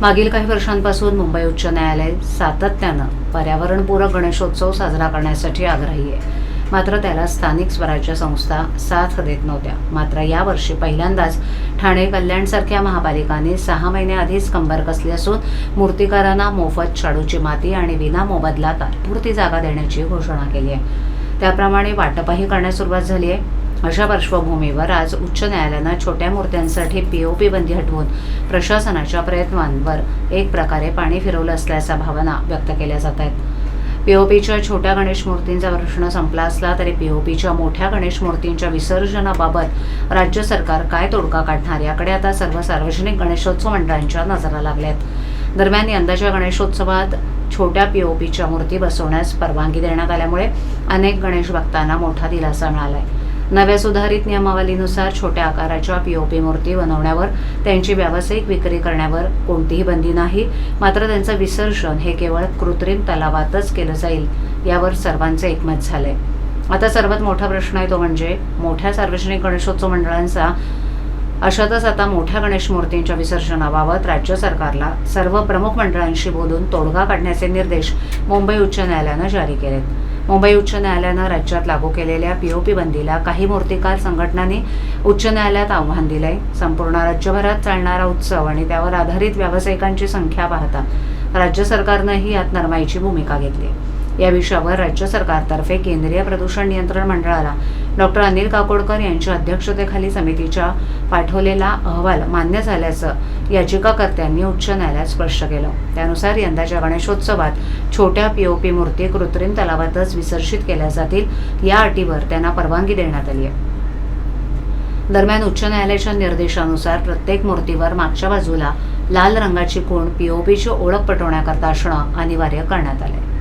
मागील काही वर्षांपासून मुंबई उच्च न्यायालय सातत्यानं पर्यावरणपूरक गणेशोत्सव साजरा करण्यासाठी आग्रही आहे. मात्र त्याला स्थानिक स्वराज्य संस्था साथ देत नव्हत्या. मात्र यावर्षी पहिल्यांदाच ठाणे कल्याणसारख्या महापालिकांनी सहा महिन्याआधीच कंबर कसली असून मूर्तिकारांना मोफत शाडूची माती आणि विना मोबदला तात्पुरती जागा देण्याची घोषणा केली आहे. त्याप्रमाणे वाटपही करण्यास सुरुवात झाली आहे. अशा पार्श्वभूमीवर आज उच्च न्यायालयानं छोट्या मूर्त्यांसाठी पीओपी बंदी हटवून प्रशासनाच्या प्रयत्नांवर एक प्रकारे पाणी फिरवलं असल्याच्या भावना व्यक्त केल्या जात आहेत. पीओपीच्या छोट्या गणेश मूर्तींचा प्रश्न संपला असला तरी पीओपीच्या मोठ्या गणेश मूर्तींच्या विसर्जनाबाबत राज्य सरकार काय तोडगा काढणार याकडे आता सर्व सार्वजनिक गणेशोत्सव मंडळांच्या नजरा लागल्यात दरम्यान यंदाच्या गणेशोत्सवात छोट्या पीओपीच्या मूर्ती बसवण्यास परवानगी देण्यात आल्यामुळे अनेक गणेश भक्तांना मोठा दिलासा मिळाला आहे नव्या सुधारित नियमावलीनुसार छोट्या आकाराच्या पीओपी मूर्ती बनवण्यावर त्यांची व्यावसायिक विक्री करण्यावर कोणतीही बंदी नाही. मात्र त्यांचं विसर्जन हे केवळ कृत्रिम तलावातच केलं जाईल यावर सर्वांचं एकमत झालंय. आता सर्वात मोठा प्रश्न आहे तो म्हणजे मोठ्या सार्वजनिक गणेशोत्सव मंडळांचा अशातच आता मोठ्या गणेश मूर्तींच्या विसर्जनाबाबत राज्य सरकारला सर्व प्रमुख मंडळांशी बोलून तोडगा काढण्याचे निर्देश मुंबई उच्च न्यायालयानं जारी केलेत. मुंबई उच्च न्यायालयानं राज्यात लागू केलेल्या पीओपी बंदीला काही मूर्तिकार संघटनांनी उच्च न्यायालयात आव्हान दिलंय. संपूर्ण राज्यभरात चालणारा उत्सव आणि त्यावर आधारित व्यावसायिकांची संख्या पाहता राज्य सरकारनंही यात नरमाईची भूमिका घेतली आहे. या विषयावर राज्य सरकारतर्फे केंद्रीय प्रदूषण नियंत्रण मंडळाला डॉक्टर अनिल काकोडकर यांच्या अध्यक्षतेखाली समितीच्या पाठवलेला अहवाल मान्य झाल्याचं याचिकाकर्त्यांनी उच्च न्यायालयात स्पष्ट केलं. त्यानुसार यंदाच्या गणेशोत्सवात छोट्या पीओपी मूर्ती कृत्रिम तलावातच विसर्जित केल्या जातील या अटीवर त्यांना परवानगी देण्यात आली आहे. दरम्यान उच्च न्यायालयाच्या निर्देशानुसार प्रत्येक मूर्तीवर मागच्या बाजूला लाल रंगाची कोण पीओपीची ओळख पटवण्याकरता असणं अनिवार्य करण्यात आले